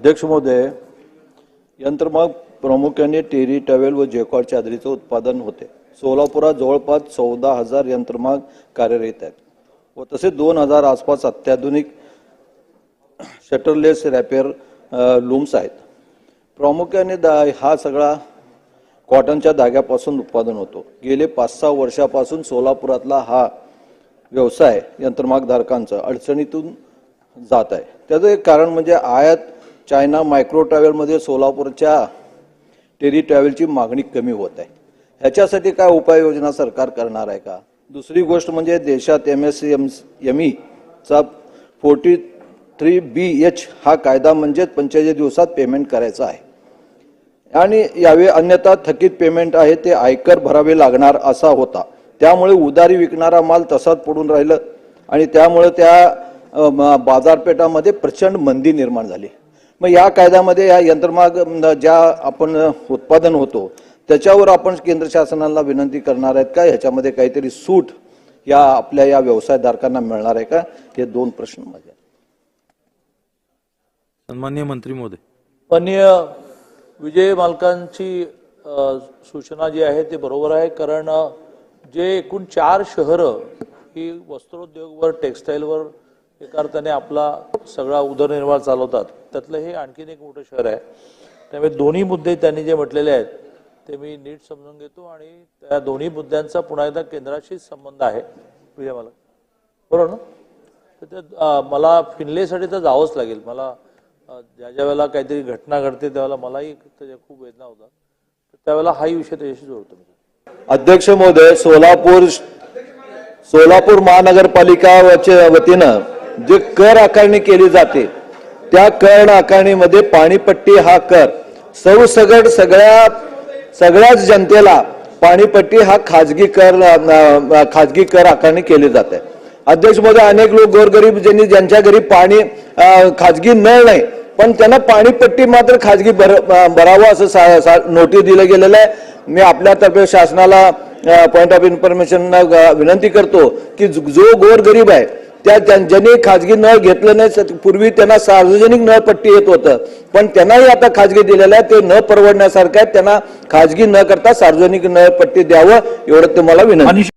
अध्यक्ष महोदय यंत्रमाग प्रामुख्याने टेरी टॅवेल व जेकॉड चादरीचं उत्पादन होते. सोलापुरात जवळपास चौदा हजार यंत्रमाग कार्यरत आहेत व तसे दोन हजार आसपास अत्याधुनिक शटरलेस रॅपेर लूम्स आहेत. प्रामुख्याने दा हा सगळा कॉटनच्या धाग्यापासून उत्पादन होतो. गेले पाच सहा वर्षापासून सोलापुरातला हा व्यवसाय यंत्रमागधारकांचा अडचणीतून जात आहे. त्याचं एक कारण म्हणजे आयात चायना मायक्रो ट्रॅव्हलमध्ये सोलापूरच्या टेरी ट्रॅव्हलची मागणी कमी होत आहे. ह्याच्यासाठी काय उपाययोजना सरकार करणार आहे का? दुसरी गोष्ट म्हणजे देशात एम एस एम एम ईचा फोर्टी थ्री बी एच हा कायदा म्हणजेच पंचेचाळीस दिवसात पेमेंट करायचा आहे. आणि यावे अन्यथा थकीत पेमेंट आहे ते आयकर भरावे लागणार असा होता. त्यामुळे उधारी विकणारा माल तसाच पडून राहिलं आणि त्यामुळे त्या बाजारपेठामध्ये प्रचंड मंदी निर्माण झाली. मग या कायद्यामध्ये या यंत्रमाग ज्या आपण उत्पादन होतो त्याच्यावर आपण केंद्र शासनाला विनंती करणार आहेत का? ह्याच्यामध्ये काहीतरी सूट या आपल्या या व्यवसायधारकांना मिळणार आहे का? हे दोन प्रश्न माझे. आहेत. सन्मान्य मंत्री महोदय. माननीय विजय मालकांची सूचना जी आहे ते बरोबर आहे. कारण जे एकूण चार शहरं ही वस्त्रोद्योगवर टेक्स्टाईलवर एका अर्थाने आपला सगळा उदरनिर्वाह चालवतात. त्यातलं हे आणखीन एक मोठं शहर आहे. त्यामुळे दोन्ही मुद्दे त्यांनी जे म्हटलेले आहेत ते मी नीट समजून घेतो आणि त्या दोन्ही मुद्द्यांचा पुन्हा एकदा केंद्राशीच संबंध आहे. विजय मला बरोबर ना? तर ते मला फिनलेसाठी तर जावंच लागेल. मला ज्या ज्या वेळेला काहीतरी घटना घडते त्यावेळेला मलाही त्याच्या खूप वेदना होतात. त्यावेळेला हाही विषय त्याच्याशी जोडतो मी. अध्यक्ष महोदय सोलापूर सोलापूर महानगरपालिका वतीनं जे कर आकारणी केली जाते त्या कर आकारणीमध्ये पाणीपट्टी हा कर. सर्वसगट सगळ्या सगळ्याच जनतेला पाणीपट्टी हा खाजगी कर खाजगी कर आकारणी केली जाते. अध्यक्ष महोदय अनेक लोक गोरगरीब ज्यांनी ज्यांच्या घरी पाणी खाजगी नळ नाही पण त्यांना पाणीपट्टी मात्र खाजगी भर भरावं असं सा- सा- नोटीस दिलं गेलेलं आहे. मी आपल्यातर्फे शासनाला पॉइंट ऑफ इन्फॉर्मेशन विनंती करतो की जो जो गोरगरीब आहे त्या ज्यांनी खाजगी नळ घेतलं नाही पूर्वी त्यांना सार्वजनिक नळपट्टी येत होतं. पण त्यांनाही आता खाजगी दिलेलं आहे ते न परवडण्यासारखं आहे त्यांना खाजगी न करता सार्वजनिक नळपट्टी द्यावं एवढं तुम्हाला विनंती.